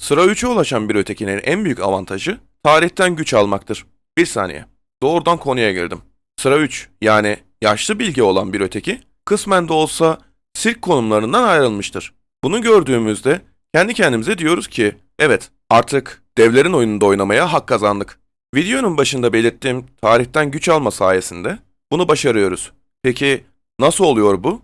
Sıra 3'e ulaşan bir ötekinin en büyük avantajı tarihten güç almaktır. Bir saniye. Doğrudan konuya girdim. Sıra 3 yani yaşlı bilgi olan bir öteki kısmen de olsa sirk konumlarından ayrılmıştır. Bunu gördüğümüzde kendi kendimize diyoruz ki evet artık devlerin oyununda oynamaya hak kazandık. Videonun başında belirttiğim tarihten güç alma sayesinde bunu başarıyoruz. Peki nasıl oluyor bu?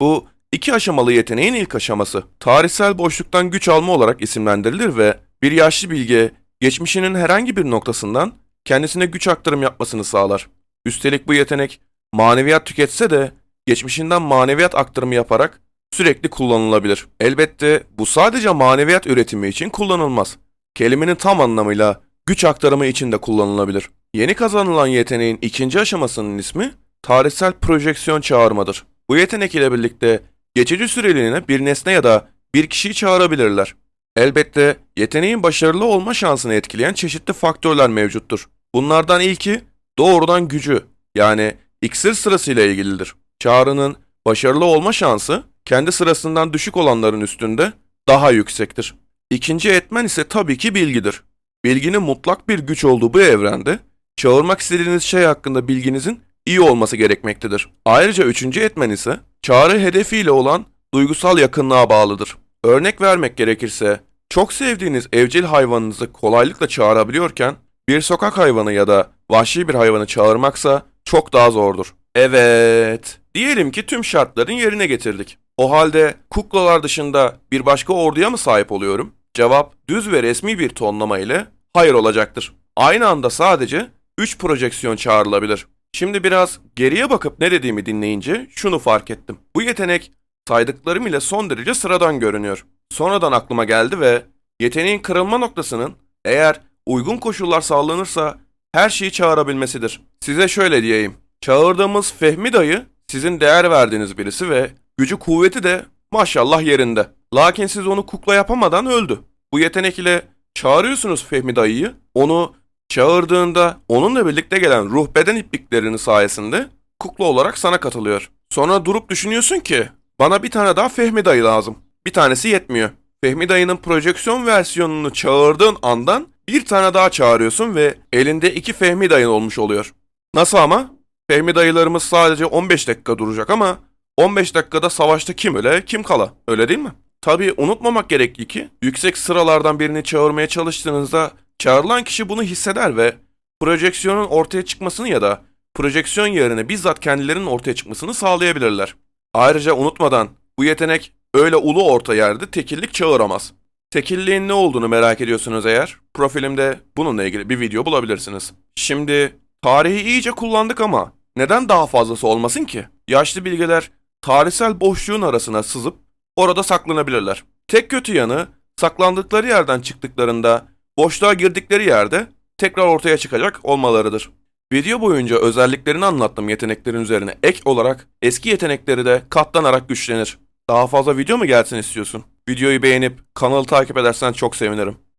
Bu iki aşamalı yeteneğin ilk aşaması. Tarihsel boşluktan güç alma olarak isimlendirilir ve bir yaşlı bilge geçmişinin herhangi bir noktasından kendisine güç aktarım yapmasını sağlar. Üstelik bu yetenek maneviyat tüketse de geçmişinden maneviyat aktarımı yaparak sürekli kullanılabilir. Elbette bu sadece maneviyat üretimi için kullanılmaz. Kelimenin tam anlamıyla güç aktarımı için de kullanılabilir. Yeni kazanılan yeteneğin ikinci aşamasının ismi tarihsel projeksiyon çağırmadır. Bu yetenek ile birlikte geçici süreliğine bir nesne ya da bir kişiyi çağırabilirler. Elbette yeteneğin başarılı olma şansını etkileyen çeşitli faktörler mevcuttur. Bunlardan ilki doğrudan gücü yani iksir sırasıyla ilgilidir. Çağrının başarılı olma şansı kendi sırasından düşük olanların üstünde daha yüksektir. İkinci etmen ise tabii ki bilgidir. Bilginin mutlak bir güç olduğu bu evrende çağırmak istediğiniz şey hakkında bilginizin iyi olması gerekmektedir. Ayrıca üçüncü etmen ise çağrı hedefiyle olan duygusal yakınlığa bağlıdır. Örnek vermek gerekirse çok sevdiğiniz evcil hayvanınızı kolaylıkla çağırabiliyorken bir sokak hayvanı ya da vahşi bir hayvanı çağırmaksa çok daha zordur. Evet, diyelim ki tüm şartların yerine getirdik. O halde kuklalar dışında bir başka orduya mı sahip oluyorum? Cevap düz ve resmi bir tonlama ile hayır olacaktır. Aynı anda sadece 3 projeksiyon çağrılabilir. Şimdi biraz geriye bakıp ne dediğimi dinleyince şunu fark ettim. Bu yetenek saydıklarım ile son derece sıradan görünüyor. Sonradan aklıma geldi ve yeteneğin kırılma noktasının eğer uygun koşullar sağlanırsa her şeyi çağırabilmesidir. Size şöyle diyeyim. Çağırdığımız Fehmi dayı sizin değer verdiğiniz birisi ve gücü kuvveti de maşallah yerinde. Lakin siz onu kukla yapamadan öldü. Bu yetenek ile çağırıyorsunuz Fehmi dayıyı. Onu çağırdığında onunla birlikte gelen ruh beden ipliklerinin sayesinde kukla olarak sana katılıyor. Sonra durup düşünüyorsun ki bana bir tane daha Fehmi dayı lazım. Bir tanesi yetmiyor. Fehmi dayının projeksiyon versiyonunu çağırdığın andan bir tane daha çağırıyorsun ve elinde iki Fehmi dayın olmuş oluyor. Nasıl ama? Fehmi dayılarımız sadece 15 dakika duracak ama 15 dakikada savaşta kim öle kim kala öyle değil mi? Tabii unutmamak gerekli ki yüksek sıralardan birini çağırmaya çalıştığınızda çağrılan kişi bunu hisseder ve projeksiyonun ortaya çıkmasını ya da projeksiyon yerine bizzat kendilerinin ortaya çıkmasını sağlayabilirler. Ayrıca unutmadan bu yetenek öyle ulu orta yerde tekillik çağıramaz. Tekilliğin ne olduğunu merak ediyorsunuz eğer, profilimde bununla ilgili bir video bulabilirsiniz. Şimdi tarihi iyice kullandık ama neden daha fazlası olmasın ki? Yaşlı bilgeler tarihsel boşluğun arasına sızıp orada saklanabilirler. Tek kötü yanı saklandıkları yerden çıktıklarında boşluğa girdikleri yerde tekrar ortaya çıkacak olmalarıdır. Video boyunca özelliklerini anlattığım yeteneklerin üzerine ek olarak eski yetenekleri de katlanarak güçlenir. Daha fazla video mu gelsin istiyorsun? Videoyu beğenip kanalı takip edersen çok sevinirim.